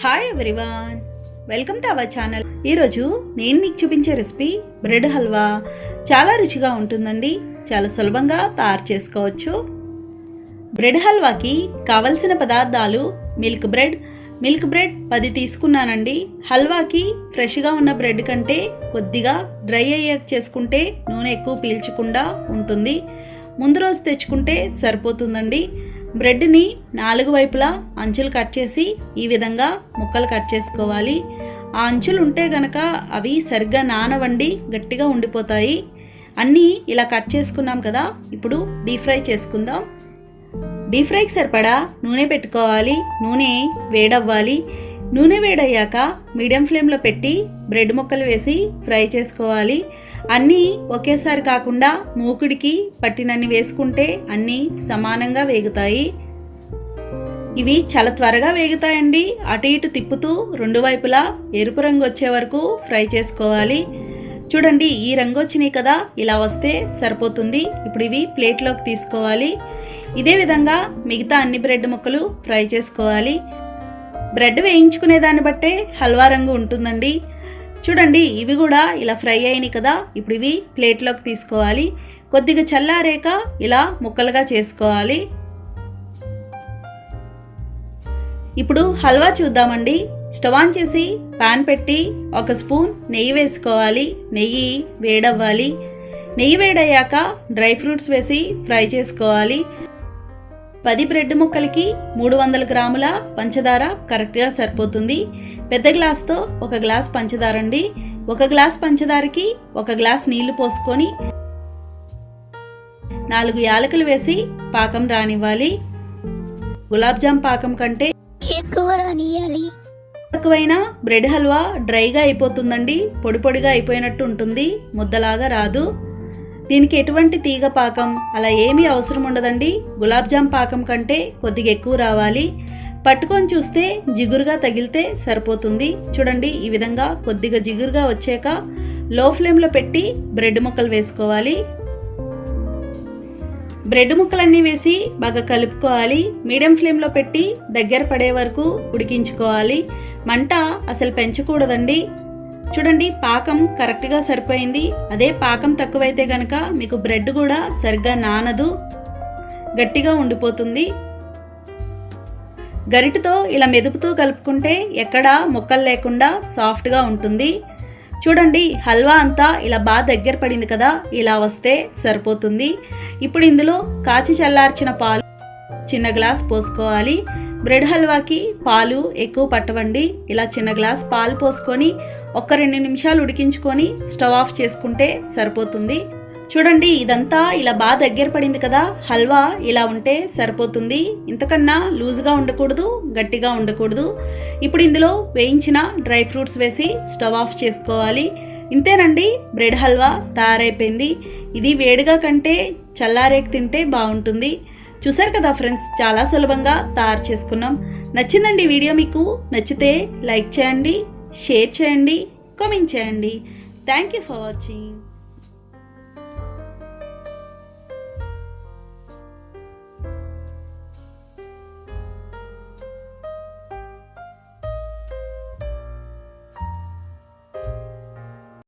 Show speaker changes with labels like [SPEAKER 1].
[SPEAKER 1] Hi everyone welcome to our channel ఈరోజు నేను మీకు చూపించే రెసిపీ బ్రెడ్ హల్వా చాలా రుచిగా ఉంటుందండి. చాలా సులభంగా తయారు చేసుకోవచ్చు. బ్రెడ్ హల్వాకి కావలసిన పదార్థాలు మిల్క్ బ్రెడ్ మిల్క్ బ్రెడ్ పది తీసుకున్నానండి. హల్వాకి ఫ్రెష్గా ఉన్న బ్రెడ్ కంటే కొద్దిగా డ్రై అయ్యాక చేసుకుంటే నూనె ఎక్కువ పీల్చకుండా ఉంటుంది. ముందు రోజు తెచ్చుకుంటే సరిపోతుందండి. బ్రెడ్ని నాలుగు వైపులా అంచులు కట్ చేసి ఈ విధంగా ముక్కలు కట్ చేసుకోవాలి. ఆ అంచులు ఉంటే గనక అవి సరిగ్గా నానవండి గట్టిగా ఉండిపోతాయి. అన్నీ ఇలా కట్ చేసుకున్నాం కదా ఇప్పుడు డీప్ ఫ్రై చేసుకుందాం. డీప్ ఫ్రైకి సరిపడా నూనె పెట్టుకోవాలి. నూనె వేడవ్వాలి. నూనె వేడయ్యాక మీడియం ఫ్లేమ్లో పెట్టి బ్రెడ్ ముక్కలు వేసి ఫ్రై చేసుకోవాలి. అన్నీ ఒకేసారి కాకుండా మూకుడికి పట్టినన్ని వేసుకుంటే అన్నీ సమానంగా వేగుతాయి. ఇవి చాలా త్వరగా వేగుతాయండి. అటు ఇటు తిప్పుతూ రెండు వైపులా ఎరుపు రంగు వచ్చే వరకు ఫ్రై చేసుకోవాలి. చూడండి ఈ రంగు వచ్చినాయి కదా ఇలా వస్తే సరిపోతుంది. ఇప్పుడు ఇవి ప్లేట్లోకి తీసుకోవాలి. ఇదే విధంగా మిగతా అన్ని బ్రెడ్ ముక్కలు ఫ్రై చేసుకోవాలి. బ్రెడ్ వేయించుకునే దాన్ని బట్టే హల్వా రంగు ఉంటుందండి. చూడండి ఇవి కూడా ఇలా ఫ్రై అయినాయి కదా ఇప్పుడు ఇవి ప్లేట్లోకి తీసుకోవాలి. కొద్దిగా చల్లారేక ఇలా ముక్కలుగా చేసుకోవాలి. ఇప్పుడు హల్వా చూద్దామండి. స్టవ్ ఆన్ చేసి పాన్ పెట్టి ఒక స్పూన్ నెయ్యి వేసుకోవాలి. నెయ్యి వేడవ్వాలి. నెయ్యి వేడయ్యాక డ్రై ఫ్రూట్స్ వేసి ఫ్రై చేసుకోవాలి. పది బ్రెడ్ ముక్కలకి మూడు వందల గ్రాముల పంచదార కరెక్ట్గా సరిపోతుంది. పెద్ద గ్లాస్తో ఒక గ్లాస్ పంచదార అండి. ఒక గ్లాస్ పంచదారకి ఒక గ్లాస్ నీళ్ళు పోసుకొని నాలుగు యాలకులు వేసి పాకం రానివ్వాలి. గులాబ్ జామ్ పాకం కంటే
[SPEAKER 2] ఎక్కువ రానియాలి.
[SPEAKER 1] తక్కువైనా బ్రెడ్ హల్వా డ్రైగా అయిపోతుందండి. పొడి పొడిగా అయిపోయినట్టు ఉంటుంది. ముద్దలాగా రాదు. దీనికి ఎటువంటి తీగ పాకం అలా ఏమీ అవసరం ఉండదండి. గులాబ్ జామ్ పాకం కంటే కొద్దిగా ఎక్కువ రావాలి. పట్టుకొని చూస్తే జిగురుగా తగిలితే సరిపోతుంది. చూడండి ఈ విధంగా కొద్దిగా జిగురుగా వచ్చాక లో ఫ్లేమ్లో పెట్టి బ్రెడ్ ముక్కలు వేసుకోవాలి. బ్రెడ్ ముక్కలన్నీ వేసి బాగా కలుపుకోవాలి. మీడియం ఫ్లేమ్లో పెట్టి దగ్గర పడే వరకు ఉడికించుకోవాలి. మంట అసలు పెంచకూడదండి. చూడండి పాకం కరెక్ట్గా సరిపోయింది. అదే పాకం తక్కువైతే కనుక మీకు బ్రెడ్ కూడా సరిగ్గా నానదు. గట్టిగా ఉండిపోతుంది. గరిటతో ఇలా మెదుపుతూ కలుపుకుంటే ఎక్కడా ముక్కలు లేకుండా సాఫ్ట్గా ఉంటుంది. చూడండి హల్వా అంతా ఇలా బాగా దగ్గర పడింది కదా ఇలా వస్తే సరిపోతుంది. ఇప్పుడు ఇందులో కాచి చల్లార్చిన పాలు చిన్న గ్లాస్ పోసుకోవాలి. బ్రెడ్ హల్వాకి పాలు ఎక్కువ పట్టవండి. ఇలా చిన్న గ్లాస్ పాలు పోసుకొని ఒక రెండు నిమిషాలు ఉడికించుకొని స్టవ్ ఆఫ్ చేసుకుంటే సరిపోతుంది. చూడండి ఇదంతా ఇలా బాగా దగ్గర పడింది కదా హల్వా ఇలా ఉంటే సరిపోతుంది. ఇంతకన్నా లూజ్గా ఉండకూడదు గట్టిగా ఉండకూడదు. ఇప్పుడు ఇందులో వేయించిన డ్రై ఫ్రూట్స్ వేసి స్టవ్ ఆఫ్ చేసుకోవాలి. ఇంతేనండి బ్రెడ్ హల్వా తయారైపోయింది. ఇది వేడిగా కంటే చల్లారేకి తింటే బాగుంటుంది. చూసారు కదా ఫ్రెండ్స్ చాలా సులభంగా తయారు చేసుకున్నాం. నచ్చిందండి వీడియో మీకు నచ్చితే లైక్ చేయండి షేర్ చేయండి కామెంట్ చేయండి. Thank you for watching.